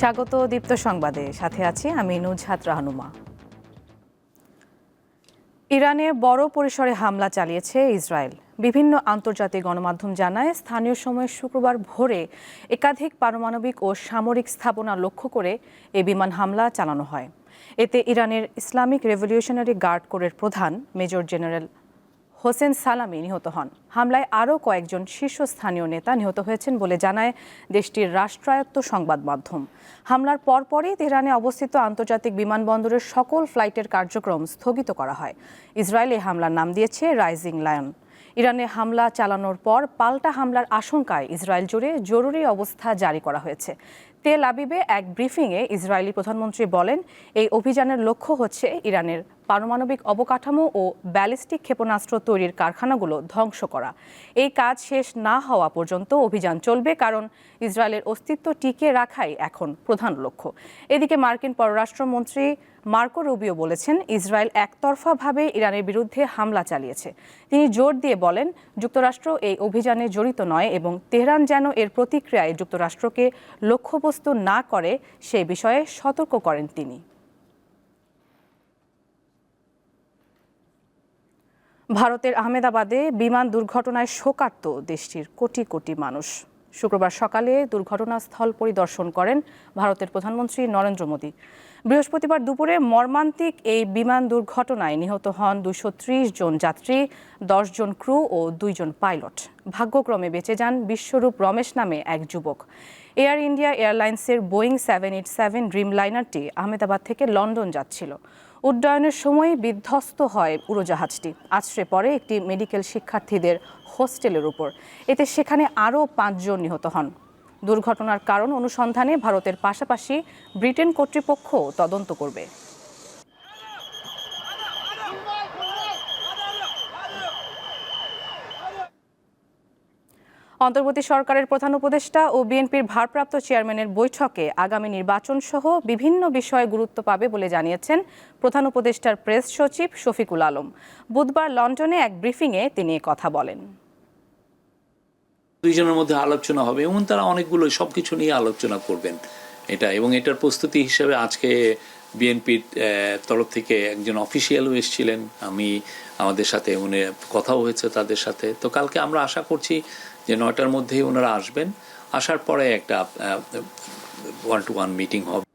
স্বাগত দীপ্ত সংবাদে। সাথে আছি আমি নুজহাত রাহনুমা। ইরানে বড় পরিসরে হামলা চালিয়েছে ইসরায়েল। বিভিন্ন আন্তর্জাতিক গণমাধ্যম জানায়, স্থানীয় সময় শুক্রবার ভোরে একাধিক পারমাণবিক ও সামরিক স্থাপনা লক্ষ্য করে এ বিমান হামলা চালানো হয়। এতে ইরানের ইসলামিক রেভলিউশনারি গার্ড কোরের প্রধান, মেজর জেনারেল হোসেন সালামি নিহত হন। হামলায় আরও কয়েকজন শীর্ষস্থানীয় নেতা নিহত হয়েছেন বলে জানায় দেশটির রাষ্ট্রায়ত্ত সংবাদ মাধ্যম। হামলার পরপরই তেহরানে অবস্থিত আন্তর্জাতিক বিমানবন্দরের সকল ফ্লাইটের কার্যক্রম স্থগিত করা হয়। ইসরায়েল এই হামলার নাম দিয়েছে রাইজিং লায়ন। ইরানে হামলা চালানোর পর পাল্টা হামলার আশঙ্কায় ইসরায়েল জুড়ে জরুরি অবস্থা জারি করা হয়েছে। তেল আবিবে এক ব্রিফিংয়ে ইসরায়েলি প্রধানমন্ত্রী বলেন, এই অভিযানের লক্ষ্য হচ্ছে ইরানের পারমাণবিক অবকাঠামো ও ব্যালিস্টিক ক্ষেপণাস্ত্র তৈরির কারখানাগুলো ধ্বংস করা। এই কাজ শেষ না হওয়া পর্যন্ত অভিযান চলবে, কারণ ইসরায়েলের অস্তিত্ব টিকে রাখাই এখন প্রধান লক্ষ্য। এদিকে মার্কিন পররাষ্ট্রমন্ত্রী মার্কো রুবিও বলেছেন, ইসরায়েল একতরফাভাবে ইরানের বিরুদ্ধে হামলা চালিয়েছে। তিনি জোর দিয়ে বলেন, যুক্তরাষ্ট্র এই অভিযানে জড়িত নয় এবং তেহরান যেন এর প্রতিক্রিয়ায় যুক্তরাষ্ট্রকে লক্ষ্যবস্তু না করে, সে বিষয়ে সতর্ক করেন তিনি। ভারতের আহমেদাবাদে বিমান দুর্ঘটনায় শোকার্ত দেশটির কোটি কোটি মানুষ। শুক্রবার সকালে দুর্ঘটনাস্থল পরিদর্শন করেন ভারতের প্রধানমন্ত্রী নরেন্দ্র মোদী। বৃহস্পতিবার দুপুরে মর্মান্তিক এই বিমান দুর্ঘটনায় নিহত হন দুশো জন যাত্রী, দশ জন ক্রু ও দুইজন পাইলট। ভাগ্যক্রমে বেঁচে যান বিশ্বরূপ রমেশ নামে এক যুবক। এয়ার ইন্ডিয়া এয়ারলাইন্সের বোয়িং সেভেন এইট সেভেন ড্রিম লাইনারটি আহমেদাবাদ থেকে লন্ডন যাচ্ছিল। উড্ডয়নের সময় বিধ্বস্ত হয় উড়োজাহাজটি। আছড়ে পড়ে একটি মেডিকেল শিক্ষার্থীদের হোস্টেলের উপর। এতে সেখানে আরও পাঁচজন নিহত হন। দুর্ঘটনার কারণ অনুসন্ধানে ভারতের পাশাপাশি ব্রিটেন কর্তৃপক্ষ তদন্ত করবে। অন্তর্বর্তী সরকারের প্রধান উপদেষ্টা ও বিএনপির ভারপ্রাপ্ত চেয়ারম্যানের বৈঠকে আগামী নির্বাচন সহ বিভিন্ন বিষয়ে গুরুত্ব পাবে বলে জানিয়েছেন প্রধান উপদেষ্টার প্রেস সচিব শফিকুল আলম। বুধবার লন্ডনে এক ব্রিফিংয়ে তিনি কথা বলেন। দুইজনের মধ্যে আলোচনা হবে, এবং তারা অনেকগুলো সব কিছু নিয়ে আলোচনা করবেন এটা, এবং এটার প্রস্তুতি হিসেবে আজকে বিএনপির তরফ থেকে একজন অফিসিয়ালও এসেছিলেন। আমি আমাদের সাথে উনি কথাও হয়েছে তাদের সাথে। তো কালকে আমরা আশা করছি যে নয়টার মধ্যেই ওনারা আসবেন। আসার পরে একটা ওয়ান টু ওয়ান মিটিং হবে।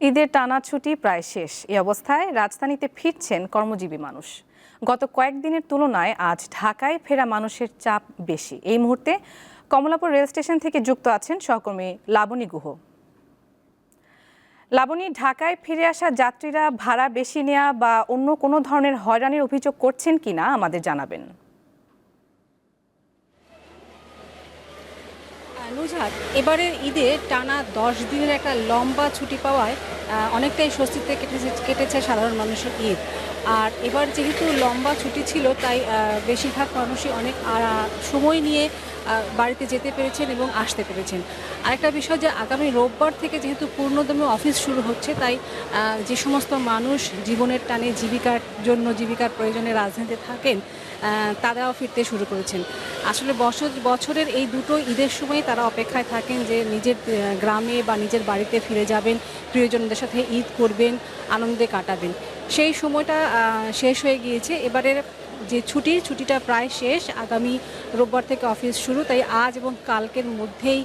ঈদের টানা ছুটি প্রায় শেষ। এই অবস্থায় রাজধানীতে ফিরছেন কর্মজীবী মানুষ। গত কয়েকদিনের তুলনায় আজ ঢাকায় ফেরা মানুষের চাপ বেশি। এই মুহূর্তে কমলাপুর রেল স্টেশন থেকে যুক্ত আছেন সহকর্মী লাবণী গুহ। লাবণী, ঢাকায় ফিরে আসা যাত্রীরা ভাড়া বেশি নেওয়া বা অন্য কোনো ধরনের হয়রানির অভিযোগ করছেন কিনা আমাদের জানাবেন। নুজহাত এবারের ঈদে টানা দশ দিনের একটা লম্বা ছুটি পাওয়ায় অনেকটাই স্বস্তিতে কেটেছে কেটেছে সাধারণ মানুষের ঈদ। আর এবার যেহেতু লম্বা ছুটি ছিল, তাই বেশিরভাগ মানুষই অনেক সময় নিয়ে বাড়িতে যেতে পেরেছেন এবং আসতে পেরেছেন। আরেকটা বিষয় যে আগামী রোববার থেকে যেহেতু পূর্ণদমে অফিস শুরু হচ্ছে, তাই যে সমস্ত মানুষ জীবনের টানে জীবিকার জন্য জীবিকার প্রয়োজনে রাজধানীতে থাকেন তারাও ফিরতে শুরু করেছেন। আসলে বছর, বছরের এই দুটো ঈদের সময় তারা অপেক্ষায় থাকেন যে নিজের গ্রামে বা নিজের বাড়িতে ফিরে যাবেন, প্রিয়জনদের সাথে ঈদ করবেন, আনন্দে কাটাবেন। সেই সময়টা শেষ হয়ে গিয়েছে। এবারের যে ছুটি, ছুটিটা প্রায় শেষ। আগামী রোববার থেকে অফিস শুরু, তাই আজ এবং কালকের মধ্যেই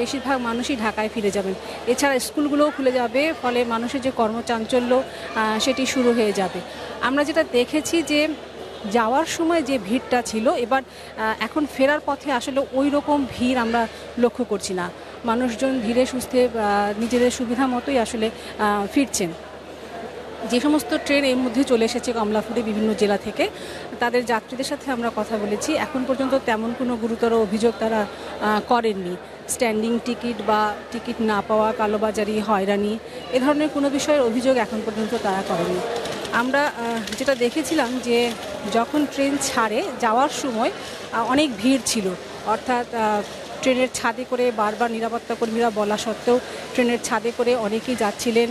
বেশিরভাগ মানুষই ঢাকায় ফিরে যাবেন। এছাড়া স্কুলগুলোও খুলে যাবে, ফলে মানুষের যে কর্মচাঞ্চল্য সেটি শুরু হয়ে যাবে। আমরা যেটা দেখেছি যে, যাওয়ার সময় যে ভিড়টা ছিল, এবার এখন ফেরার পথে আসলে ওই রকম ভিড় আমরা লক্ষ্য করছি না। মানুষজন ধীরে সুস্থে নিজেদের সুবিধা মতোই আসলে ফিরছেন। যে সমস্ত ট্রেন এর মধ্যে চলে এসেছে কমলাপুরে বিভিন্ন জেলা থেকে, তাদের যাত্রীদের সাথে আমরা কথা বলেছি। এখন পর্যন্ত তেমন কোনো গুরুতর অভিযোগ তারা করেননি। স্ট্যান্ডিং টিকিট বা টিকিট না পাওয়া, কালোবাজারি, হয়রানি, এ ধরনের কোনো বিষয়ের অভিযোগ এখন পর্যন্ত তারা করেনি আমরা যেটা দেখেছিলাম যে যখন ট্রেন ছাড়ে যাওয়ার সময় অনেক ভিড় ছিল। অর্থাৎ ট্রেনের ছাদে করে বারবার নিরাপত্তা কর্মীরা বলা সত্ত্বেও ট্রেনের ছাদে করে অনেকেই যাচ্ছিলেন।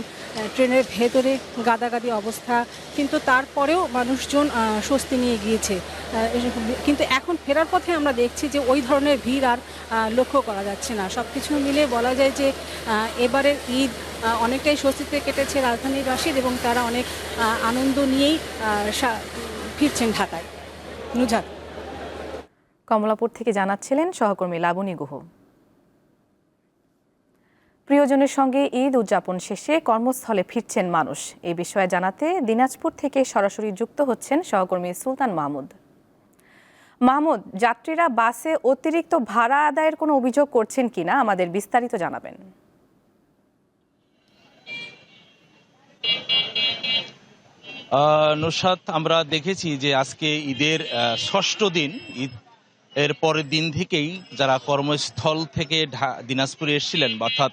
ট্রেনের ভেতরে গাদাগাদি অবস্থা, কিন্তু তারপরেও মানুষজন স্বস্তি নিয়ে গিয়েছে। কিন্তু এখন ফেরার পথে আমরা দেখছি যে ওই ধরনের ভিড় আর লক্ষ্য করা যাচ্ছে না। সব কিছু মিলে বলা যায় যে এবারের ঈদ অনেকটাই স্বস্তিতে কেটেছে রাজধানীবাসীর এবং তারা অনেক আনন্দ নিয়েই ফিরছেন ঢাকায়। নুজাত। কমলাপুর থেকে জানাচ্ছিলেন সহকর্মী লাবণী গুহ। প্রিয়জনের সঙ্গে ঈদ উদযাপন শেষে কর্মস্থলে ফিরছেন মানুষ। এই বিষয়ে জানাতে দিনাজপুর থেকে সরাসরি যুক্ত হচ্ছেন সহকর্মী সুলতান মাহমুদ। মাহমুদ, যাত্রীরা বাসে অতিরিক্ত ভাড়া আদায়ের কোনো অভিযোগ করছেন কিনা আমাদের বিস্তারিত জানাবেন। নুসরাত, আমরা দেখেছি যে আজকে ঈদের ষষ্ঠ দিন। ঈদ এর পরের দিন থেকেই যারা কর্মস্থল থেকে দিনাজপুরে এসেছিলেন, অর্থাৎ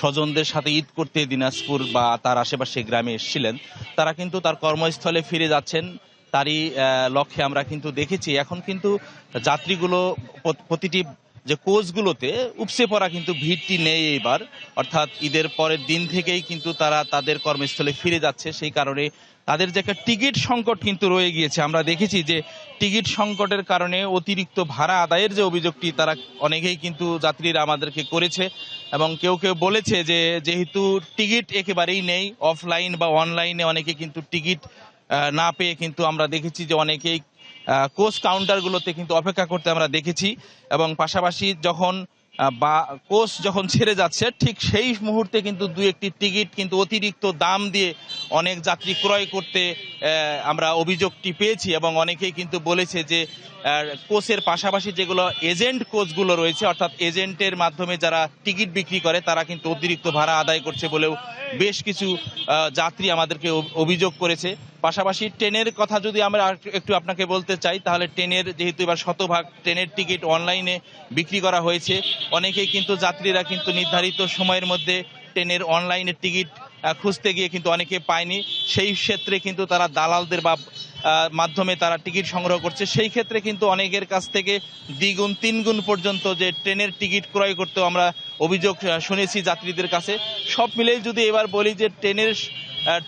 স্বজনদের সাথে ঈদ করতে দিনাজপুর বা তার আশেপাশে গ্রামে এসেছিলেন। তারা কিন্তু তার কর্মস্থলে ফিরে যাচ্ছেন। তারই লক্ষ্যে আমরা কিন্তু দেখেছি। এখন কিন্তু যাত্রীগুলো প্রতিটি যে কোচগুলোতে উপসে পড়া কিন্তু ভিড়টি নেই এবার অর্থাৎ ঈদের পরের দিন থেকেই কিন্তু তারা তাদের কর্মস্থলে ফিরে যাচ্ছে। সেই কারণে তাদের যে একটা টিকিট সংকট কিন্তু রয়ে গিয়েছে। আমরা দেখেছি যে টিকিট সংকটের কারণে অতিরিক্ত ভাড়া আদায়ের যে অভিযোগটি তারা অনেকেই কিন্তু যাত্রীরা আমাদেরকে করেছে এবং কেউ কেউ বলেছে যে যেহেতু টিকিট একেবারেই নেই অফলাইন বা অনলাইনে অনেকে কিন্তু টিকিট না পেয়ে কিন্তু আমরা দেখেছি যে অনেকেই কোচ কাউন্টারগুলোতে কিন্তু অপেক্ষা করতে আমরা দেখেছি। এবং পাশাপাশি যখন বা কোচ যখন ছেড়ে যাচ্ছে, ঠিক সেই মুহূর্তে কিন্তু দু একটি টিকিট কিন্তু অতিরিক্ত দাম দিয়ে অনেক যাত্রী ক্রয় করতে আমরা অভিযোগটি পেয়েছি এবং অনেকেই কিন্তু বলেছে যে কোচের পাশাপাশি যেগুলো এজেন্ট কোচগুলো রয়েছে, অর্থাৎ এজেন্টের মাধ্যমে যারা টিকিট বিক্রি করে, তারা কিন্তু অতিরিক্ত ভাড়া আদায় করছে বলেও বেশ কিছু যাত্রী আমাদেরকে অভিযোগ করেছে। পাশাপাশি ট্রেনের কথা যদি আমরা একটু আপনাকে বলতে চাই, তাহলে ট্রেনের যেহেতু এবার শতভাগ ট্রেনের টিকিট অনলাইনে বিক্রি করা হয়েছে, অনেকেই কিন্তু যাত্রীরা কিন্তু নির্ধারিত সময়ের মধ্যে ট্রেনের অনলাইনে টিকিট খুঁজতে গিয়ে কিন্তু অনেকে পায়নি। সেই ক্ষেত্রে কিন্তু তারা দালালদের বা মাধ্যমে তারা টিকিট সংগ্রহ করছে। সেই ক্ষেত্রে কিন্তু অনেকের কাছ থেকে দ্বিগুণ, তিনগুণ পর্যন্ত যে ট্রেনের টিকিট ক্রয় করতেও আমরা অভিযোগ শুনেছি যাত্রীদের কাছে। সব মিলেই যদি এবার বলি যে ট্রেনের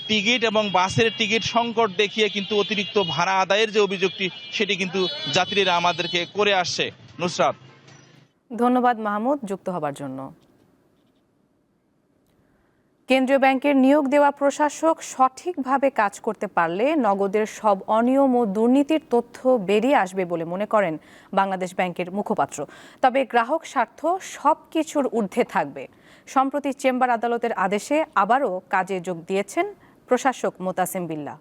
টিকিট এবং বাসের টিকিট সংকট দেখিয়ে কিন্তু অতিরিক্ত ভাড়া আদায়ের যে অভিযোগটি, সেটি কিন্তু যাত্রীরা আমাদেরকে করে আসছে। নুসরাত। ধন্যবাদ মাহমুদ, যুক্ত হবার জন্য। কেন্দ্রীয় ব্যাংকের নিয়োগ দেওয়া প্রশাসক সঠিকভাবে কাজ করতে পারলে নগদের সব অনিয়ম ও দুর্নীতির তথ্য বেরিয়ে আসবে বলে মনে করেন বাংলাদেশ ব্যাংকের মুখপাত্র। তবে গ্রাহক স্বার্থ সব কিছুর ঊর্ধ্বে থাকবে। সম্প্রতি চেম্বার আদালতের আদেশে আবারও কাজে যোগ দিয়েছেন প্রশাসক মোতাসিম বিল্লাহ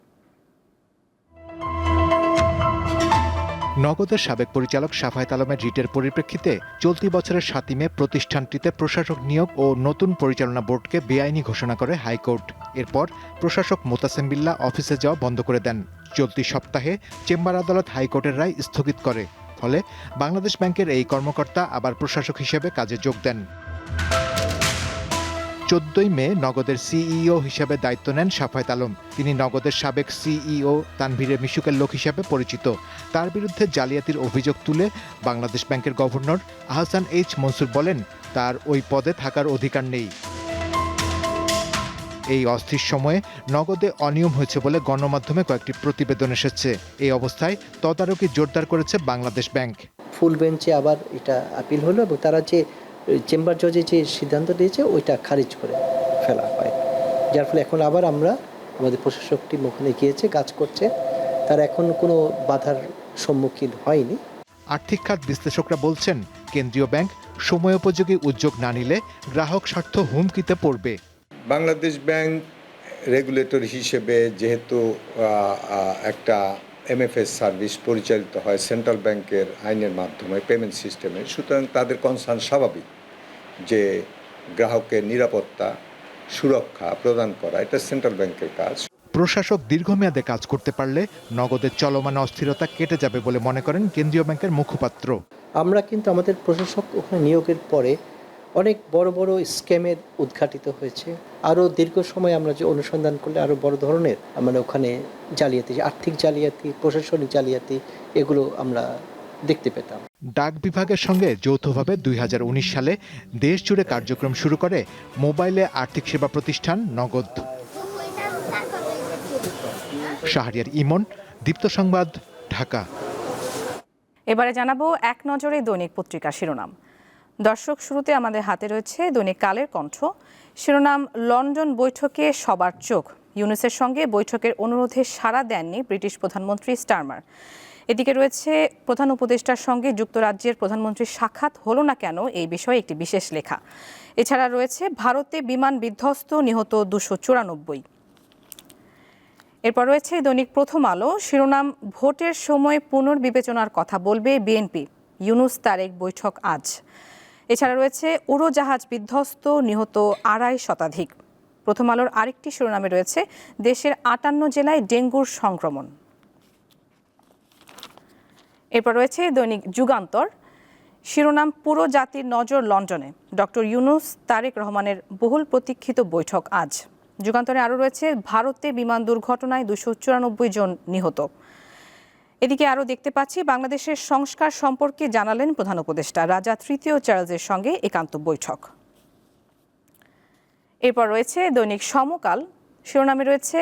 নগদের সাবেক পরিচালক সাফায়েত আলমের রিটের পরিপ্রেক্ষিতে চলতি বছরের সাতই মে প্রতিষ্ঠানটিতে প্রশাসক নিয়োগ ও নতুন পরিচালনা বোর্ডকে বেআইনি ঘোষণা করে হাইকোর্ট। এরপর প্রশাসক মোতাসেম বিল্লাহ অফিসে যাওয়া বন্ধ করে দেন। চলতি সপ্তাহে চেম্বার আদালত হাইকোর্টের রায় স্থগিত করে। ফলে বাংলাদেশ ব্যাংকের এই কর্মকর্তা আবার প্রশাসক হিসেবে কাজে যোগ দেন। চোদ্দই মে নগদের সিইও হিসেবে দায়িত্ব নেন সাফায়েত আলম। তিনি নগদের সাবেক সিইও তানভীরে মিশুকের লোক হিসেবে পরিচিত। তার বিরুদ্ধে জালিয়াতির অভিযোগ তুলে বাংলাদেশ ব্যাংকের গভর্নর আহসান এইচ মনসুর বলেন, তার ওই পদে থাকার অধিকার নেই। এই অস্থির সময়ে নগদে অনিয়ম হয়েছে বলে গণমাধ্যমে কয়েকটি প্রতিবেদন এসেছে। এই অবস্থায় তদারকি জোরদার করেছে বাংলাদেশ ব্যাংক। ফুল বেঞ্চে আবার এটা আপিল হলো এবং তারা যে চেম্বার জজে যে সিদ্ধান্ত দিয়েছে ওইটা খারিজ করে ফেলা হয়। যার ফলে এখন আবার আমরা আমাদের প্রশাসক টিম ওখানে গিয়েছে কাজ করছে। তারা এখন কোনো বাধার সম্মুখীন হয়নি। আর্থিক খাত বিশ্লেষকরা বলছেন কেন্দ্রীয় ব্যাংক সময়োপযোগী উদ্যোগ না নিলে গ্রাহক স্বার্থ হুমকিতে পড়বে। বাংলাদেশ ব্যাংক রেগুলেটর হিসেবে যেহেতু একটা এমএফএস সার্ভিস পরিচালিত হয় সেন্ট্রাল ব্যাংকের আইনের মাধ্যমে পেমেন্ট সিস্টেমে সুতরাং তাদের কনসার্ন স্বাভাবিক যে গ্রাহকের নিরাপত্তা সুরক্ষা প্রদান করা এটা সেন্ট্রাল ব্যাংকের কাজ। প্রশাসক দীর্ঘমেয়াদে কাজ করতে পারলে নগদের চলমান অস্থিরতা কেটে যাবে বলে মনে করেন কেন্দ্রীয় ব্যাংকের মুখপাত্র। আমরা কিন্তু আমাদের প্রশাসক ওখানে নিয়োগের পরে অনেক বড় বড় স্ক্যামের উদ্ঘাটিত হয়েছে। আরও দীর্ঘ সময় আমরা যে অনুসন্ধান করলে আরও বড় ধরনের মানে ওখানে জালিয়াতি আর্থিক জালিয়াতি প্রশাসনিক জালিয়াতি এগুলো আমরা দেখতে পেতাম। ডাক বিভাগের সঙ্গে যৌথভাবে দুই হাজার উনিশ সালে দেশ জুড়ে কার্যক্রম শুরু করে মোবাইলে আর্থিক সেবা প্রতিষ্ঠান নগদ। শাহরিয়ার ইমন দীপ্ত সংবাদ ঢাকা। এবারে জানাব এক নজরে দৈনিক পত্রিকা শিরোনাম। দর্শক শুরুতে আমাদের হাতে রয়েছে দৈনিক কালের কণ্ঠ। শিরোনাম, লন্ডন বৈঠকে সবার চোখ। ইউনুসের সঙ্গে বৈঠকের অনুরোধে সাড়া দেননি ব্রিটিশ প্রধানমন্ত্রী স্টারমার। এদিকে রয়েছে, প্রধান উপদেষ্টার সঙ্গে যুক্তরাজ্যের প্রধানমন্ত্রীর সাক্ষাৎ হলো না কেন এই বিষয়ে একটি বিশেষ লেখা। এছাড়া রয়েছে, ভারতে বিমান বিধ্বস্ত নিহত দুশো চুরানব্বই। এরপর রয়েছে দৈনিক প্রথম আলো, শিরোনাম, ভোটের সময় পুনর্বিবেচনার কথা বলবে বিএনপি। ইউনুস তারেক বৈঠক আজ। এছাড়া রয়েছে উড়োজাহাজ বিধ্বস্ত নিহত আড়াই শতাধিক। প্রথম আলোর আরেকটি শিরোনামে রয়েছে দেশের আটান্ন জেলায় ডেঙ্গুর সংক্রমণ। এরপর রয়েছে দৈনিক যুগান্তর। শিরোনাম, পুরো জাতির নজর লন্ডনে। ডক্টর ইউনুস, তারেক রহমানের বহুল প্রতীক্ষিত বৈঠক আজ। যুগান্তরে আরও রয়েছে ভারতে বিমান দুর্ঘটনায় দুশো চুরানব্বই জন নিহত। এদিকে আরও দেখতে পাচ্ছি, বাংলাদেশের সংস্কার সম্পর্কে জানালেন প্রধান উপদেষ্টা। রাজা তৃতীয় চার্লসের সঙ্গে একান্ত বৈঠক। এরপর রয়েছে দৈনিক সমকাল। শিরোনামে রয়েছে,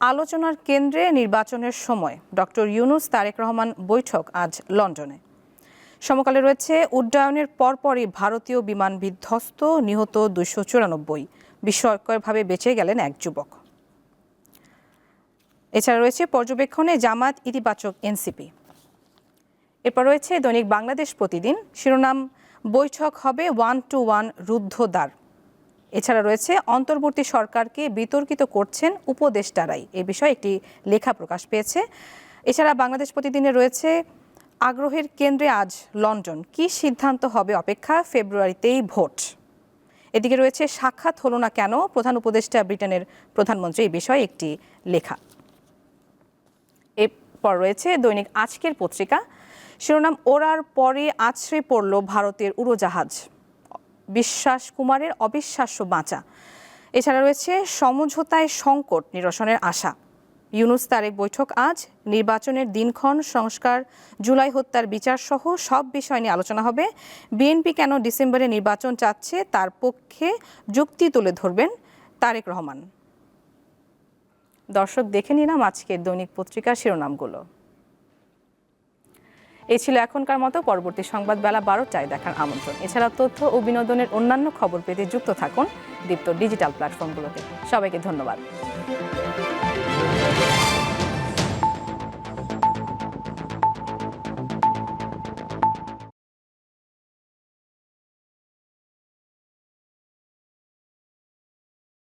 আলোচনার কেন্দ্রে নির্বাচনের সময়। ডক্টর ইউনুস তারেক রহমান বৈঠক আজ লন্ডনে। সমকালে রয়েছে, উড্ডয়নের পরপরই ভারতীয় বিমান বিধ্বস্ত, নিহত দুশো চুরানব্বই। বিস্ময়করভাবে বেঁচে গেলেন এক যুবক। এছাড়া রয়েছে পর্যবেক্ষণে জামাত ইতিবাচক এনসিপি। এরপর রয়েছে দৈনিক বাংলাদেশ প্রতিদিন। শিরোনাম, বৈঠক হবে ওয়ান টু ওয়ান রুদ্ধদ্বার। এছাড়া রয়েছে, অন্তর্বর্তী সরকারকে বিতর্কিত করছেন উপদেষ্টারাই। এ বিষয়ে একটি লেখা প্রকাশ পেয়েছে। এছাড়া বাংলাদেশ প্রতিদিনে রয়েছে, আগ্রহের কেন্দ্রে আজ লন্ডন। কি সিদ্ধান্ত হবে অপেক্ষা? ফেব্রুয়ারিতেই ভোট। এদিকে রয়েছে, সাক্ষাৎ হলো না কেন? প্রধান উপদেষ্টা ব্রিটেনের প্রধানমন্ত্রী। এই বিষয়ে একটি লেখা। এরপর রয়েছে দৈনিক আজকের পত্রিকা। শিরোনাম ওরার পরে আছড়ে পড়ল ভারতের উড়োজাহাজ। বিশ্বাস কুমারের অবিশ্বাস্য বাঁচা। এছাড়া রয়েছে সমঝোতায় সংকট নিরসনের আশা। ইউনুস তারেক বৈঠক আজ, নির্বাচনের দিনক্ষণ সংস্কার, জুলাই হত্যার বিচার সহ সব বিষয় নিয়ে আলোচনা হবে। বিএনপি কেন ডিসেম্বরে নির্বাচন চাচ্ছে তার পক্ষে যুক্তি তুলে ধরবেন তারেক রহমান। দর্শক দেখে নিলাম আজকের দৈনিক পত্রিকার শিরোনামগুলো। এই ছিল এখনকার মতো, পরবর্তী সংবাদ বেলা বারোটায় দেখার আমন্ত্রণ। এছাড়া তথ্য ও বিনোদনের অন্যান্য খবর পেতে যুক্ত থাকুন দীপ্ত ডিজিটাল প্ল্যাটফর্মগুলোতে। সবাইকে ধন্যবাদ।